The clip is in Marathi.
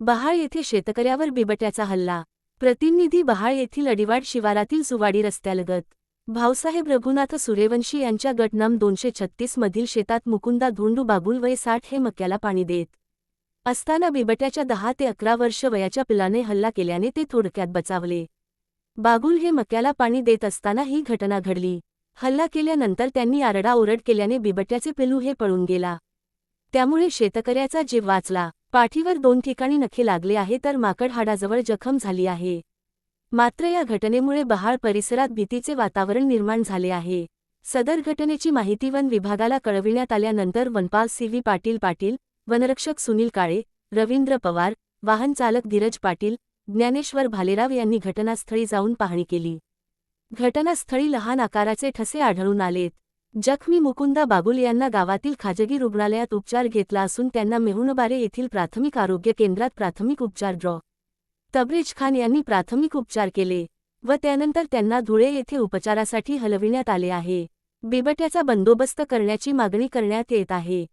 बहाळ येथे शेतकऱ्यावर बिबट्याचा हल्ला. प्रतिनिधी बहाळ येथील अडिवाड शिवारातील सुवाडी रस्त्यालगत भाऊसाहेब रघुनाथ सूर्यवंशी यांच्या गटनाम दोनशे छत्तीस मधील शेतात मुकुंदा धोंडू बाबुल वय साठ हे मक्याला पाणी देत. असताना बिबट्याच्या दहा ते अकरा वर्ष वयाच्या पिलाने हल्ला केल्याने ते थोडक्यात बचावले. बागुल हे मक्याला पाणी देत असताना ही घटना घडली. हल्ला केल्यानंतर त्यांनी आरडाओरड केल्याने बिबट्याचे पिलू हे पळून गेला. त्यामुळे शेतकऱ्याचा जीव वाचला. पाठीवर दोन ठिकाणी नखे लागले आहे तर माकड हाडाजवळ जखम झाली आहे. मात्र या घटनेमुळे बहाळ परिसरात भीतीचे वातावरण निर्माण झाले आहे. सदर घटनेची माहिती वन विभागाला कळविण्यात आल्यानंतर वनपाल सी व्ही पाटील पाटील वनरक्षक सुनील काळे रवींद्र पवार वाहन चालक धीरज पाटील ज्ञानेश्वर भालेराव यांनी घटनास्थळी जाऊन पाहणी केली. घटनास्थळी लहान आकाराचे ठसे आढळून आलेत. जखमी मुकुंदा बाबुल यांना गावातील खाजगी रुग्णालयात उपचार घेतला असून त्यांना मेहुणबारे येथील प्राथमिक आरोग्य केंद्रात प्राथमिक उपचार ड्रॉ. तबरेज खान यांनी प्राथमिक उपचार केले व त्यानंतर त्यांना धुळे येथे उपचारासाठी हलविण्यात आले आहे. बिबट्याचा बंदोबस्त करण्याची मागणी करण्यात येत आहे.